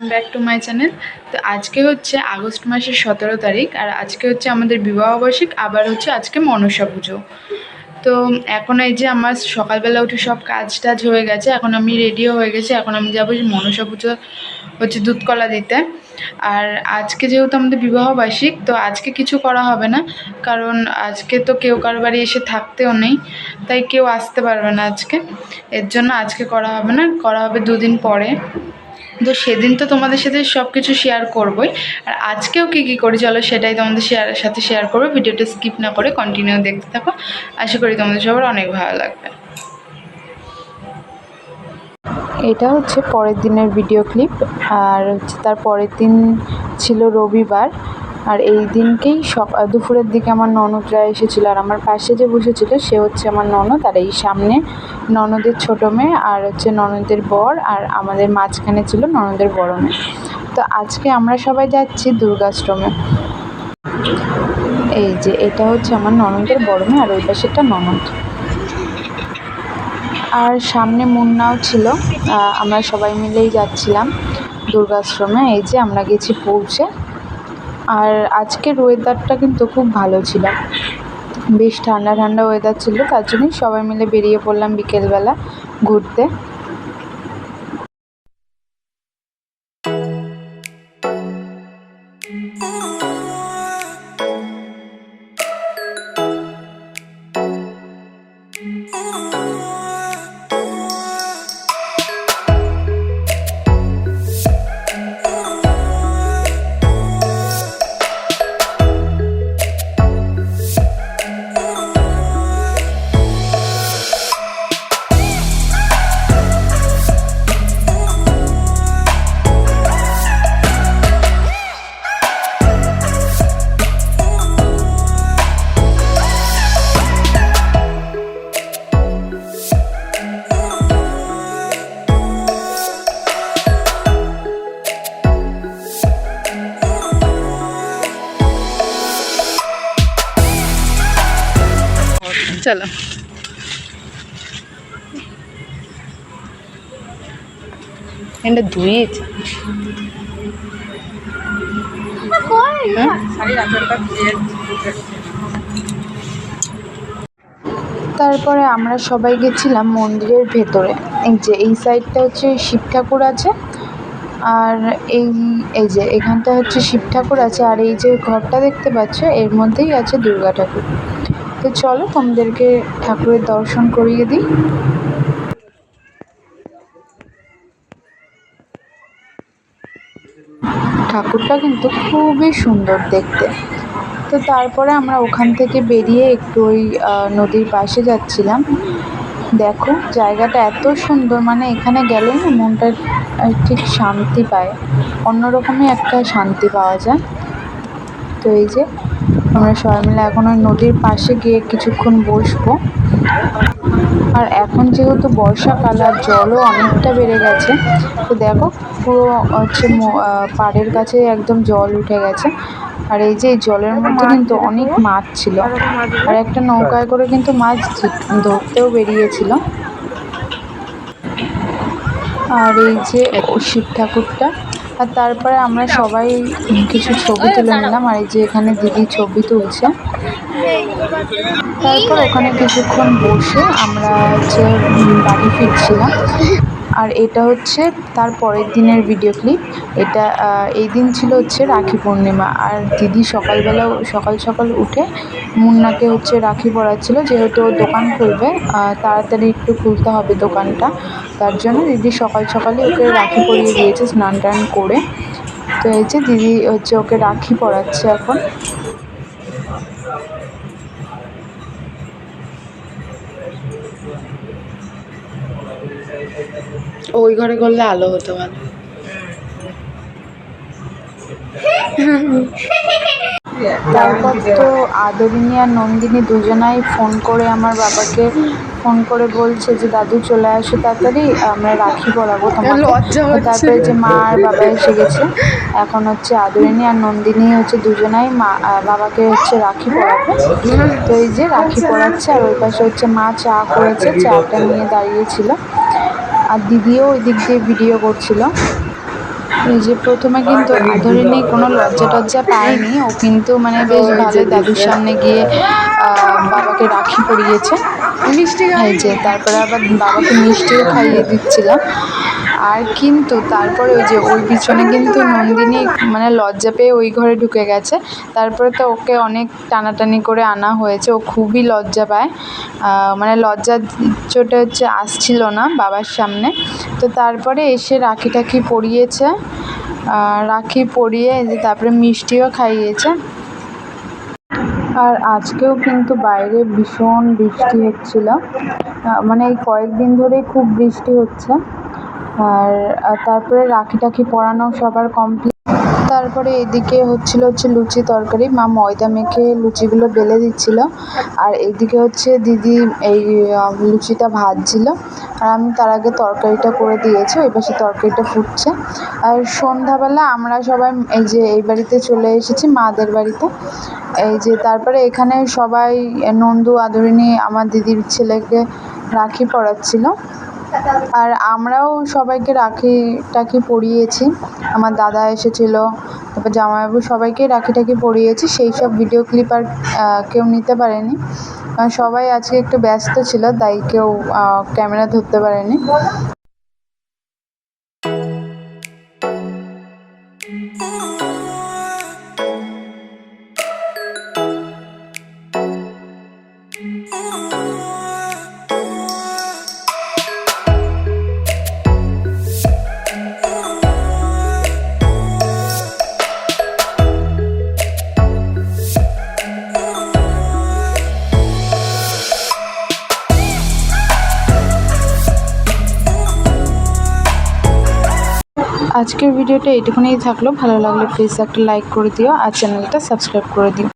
Back to my channel তো আজকে হচ্ছে আগস্ট মাসের সতেরো তারিখ, আর আজকে হচ্ছে আমাদের বিবাহবার্ষিক আবার হচ্ছে আজকে মনসা পুজো। তো এখন এই যে আমার সকালবেলা উঠে সব কাজ টাজ হয়ে গেছে, এখন আমি রেডিও হয়ে গেছি, এখন আমি যাব মনসা পুজো হচ্ছে দুধকলা দিতে। আর আজকে যেহেতু আমাদের বিবাহবার্ষিক তো আজকে কিছু করা হবে না, কারণ আজকে তো কেউ কারও বাড়ি এসে থাকতেও নেই, তাই কেউ আসতে পারবে না আজকে। এর জন্য আজকে করা হবে না, করা হবে দুদিন পরে। তো সেদিন তো তোমাদের সাথে সব কিছু শেয়ার করবোই। আর আজকেও কী কী করি চলো সেটাই তোমাদের শেয়ার সাথে শেয়ার করব। ভিডিওটা স্কিপ না করে কন্টিনিউ দেখতে থাকো। আশা করি তোমাদের সবার অনেক ভালো লাগবে। এটা হচ্ছে পরের দিনের ভিডিও ক্লিপ আর হচ্ছে তার পরের দিন ছিল রবিবার। আর এই দিনকেই সকাল দুপুরের দিকে আমার ননদরা এসেছিল। আর আমার পাশে যে বসেছিল, সে হচ্ছে আমার ননদ। আর এই সামনে ননদের ছোটো মেয়ে আর হচ্ছে ননদের বর আর আমাদের মাঝখানে ছিল ননদের বড় মেয়ে। তো আজকে আমরা সবাই যাচ্ছি দুর্গাশ্রমে এই যে এটা হচ্ছে আমার ননদের বড় মেয়ে আর ওই পাশে পাশেরটা ননদ। আর সামনে মুন্নাও ছিল। আমরা সবাই মিলেই যাচ্ছিলাম দুর্গাশ্রমে এই যে আমরা গেছি পৌঁছে। আর আজকের ওয়েদারটা কিন্তু খুব ভালো ছিল। বেশ ঠান্ডা ঠান্ডা ওয়েদার ছিল তার জন্যই সবাই মিলে বেরিয়ে পড়লাম বিকেলবেলা ঘুরতে। চলো এটা ধুয়েছে তারপরে আমরা সবাই গেছিলাম মন্দিরের ভেতরে। এই যে, এই সাইডটা হচ্ছে শিব ঠাকুর আছে। আর এই এই যে, এখানটা হচ্ছে শিব ঠাকুর আছে। আর এই যে ঘরটা দেখতে পাচ্ছ, এর মধ্যেই আছে দুর্গা ঠাকুর। তো চলো তোমাদেরকে ঠাকুরের দর্শন করিয়ে দিই। ঠাকুরটা কিন্তু খুবই সুন্দর দেখতে। তো তারপরে আমরা ওখান থেকে বেরিয়ে একটু ওই নদীর পাশে যাচ্ছিলাম। দেখো জায়গাটা এত সুন্দর মানে এখানে গেলে না মনটা ঠিক শান্তি পায়। অন্যরকমই একটা শান্তি পাওয়া যায়। তো এই যে আমরা সবাই মিলে এখন ওই নদীর পাশে গিয়ে কিছুক্ষণ বসবো। আর এখন যেহেতু বর্ষাকাল আর জলও অনেকটা বেড়ে গেছে, তো দেখো পুরো হচ্ছে পাড়ের কাছে একদম জল উঠে গেছে। আর এই যে জলের মধ্যে কিন্তু অনেক মাছ ছিল। আর একটা নৌকায় করে কিন্তু মাছ ধরতেও বেরিয়েছিল। আর এই যে শিব ঠাকুরটা আর তারপরে আমরা সবাই কিছু ছবি তুলে নিলাম আর এই যে এখানে দিদি ছবি তুলছে। তারপর ওখানে কিছুক্ষণ বসে আমরা হচ্ছে বাড়ি ফিরছিলাম। আর এটা হচ্ছে তার পরের দিনের ভিডিও ক্লিপ এটা এই দিন ছিল হচ্ছে রাখি পূর্ণিমা। আর দিদি সকালবেলা, সকাল সকাল উঠে মুন্নাকে হচ্ছে রাখি পরাচ্ছিল, যেহেতু ও দোকান খুলবে তাড়াতাড়ি একটু খুলতে হবে দোকানটা। তার জন্য দিদি সকাল সকালে ওকে রাখি পরিয়ে দিয়েছে, স্নান টান করে। তো এই যে দিদি হচ্ছে ওকে রাখি পরাচ্ছে এখন। ওই ঘরে করলে আলো হতো ভালো। তারপর তো আদরিনী আর নন্দিনী দুজনাই ফোন করে আমার বাবাকে ফোন করে বলছে যে দাদু চলে আসো তাড়াতাড়ি আমরা রাখি পরাবো তোমাকে। তারপরে যে মা আর বাবা এসে গেছে। এখন হচ্ছে আদরিনী আর নন্দিনী হচ্ছে দুজনাই মা বাবাকে হচ্ছে রাখি পরাবে তো এই যে রাখি পরাচ্ছে আর ওই পাশে হচ্ছে মা চা করেছে চাটা নিয়ে দাঁড়িয়েছিল আর দিদিও ওই দিক দিয়ে ভিডিও করছিল। এই যে প্রথমে কিন্তু আদরিনী কোনো লজ্জা টজ্জা পায়নি ও কিন্তু মানে বেশ ভালো দাদুর সামনে গিয়ে বাবাকে রাখি পরিয়েছে মিষ্টি খাইছে যে তারপরে আবার বাবাকে মিষ্টিও খাইয়ে দিচ্ছিলাম আর কিন্তু তারপরে ওই যে ওই পিছনে কিন্তু নন্দিনী মানে লজ্জা পেয়ে ওই ঘরে ঢুকে গেছে। তারপরে তো ওকে অনেক টানাটানি করে আনা হয়েছে। ও খুবই লজ্জা পায়। মানে লজ্জা চোটে হচ্ছে আসছিল না বাবার সামনে। তো তারপরে এসে রাখি টাখি পরিয়েছে। রাখি পরিয়ে তারপরে মিষ্টিও খাইয়েছে। আর আজকেও কিন্তু বাইরে ভীষণ বৃষ্টি হচ্ছিল। মানে এই কয়েকদিন ধরেই খুব বৃষ্টি হচ্ছে। আর তারপরে রাখি টাখি পরানো সবার কমপ্লিট তারপরে এদিকে হচ্ছিল হচ্ছে লুচি তরকারি। মা ময়দা মেখে লুচিগুলো বেলে দিচ্ছিল। আর এদিকে হচ্ছে দিদি এই লুচিটা ভাজছিল। আর আমি তার আগে তরকারিটা করে দিয়েছি, ওই পাশে তরকারিটা ফুটছে। আর সন্ধ্যাবেলা আমরা সবাই এই যে এই বাড়িতে চলে এসেছি, মাদের বাড়িতে। এই যে তারপরে এখানে সবাই, নন্দু আদরিনী আমার দিদির ছেলেকে রাখি পরাচ্ছিল। আর আমরাও সবাইকে রাখি টাখি পরিয়েছি। আমার দাদা এসেছিল, তারপর জামাইবাবু সবাইকেই রাখি টাখি পরিয়েছি। সেই সব ভিডিও ক্লিপ আর কেউ নিতে পারেনি। কারণ সবাই আজকে একটু ব্যস্ত ছিল, তাই কেউ ক্যামেরা ধরতে পারেনি। আজকের ভিডিওটা এইটুকুনিই থাকল। ভালো লাগলে প্লিজ একটা লাইক করে দিও আর চ্যানেলটা সাবস্ক্রাইব করে দিও।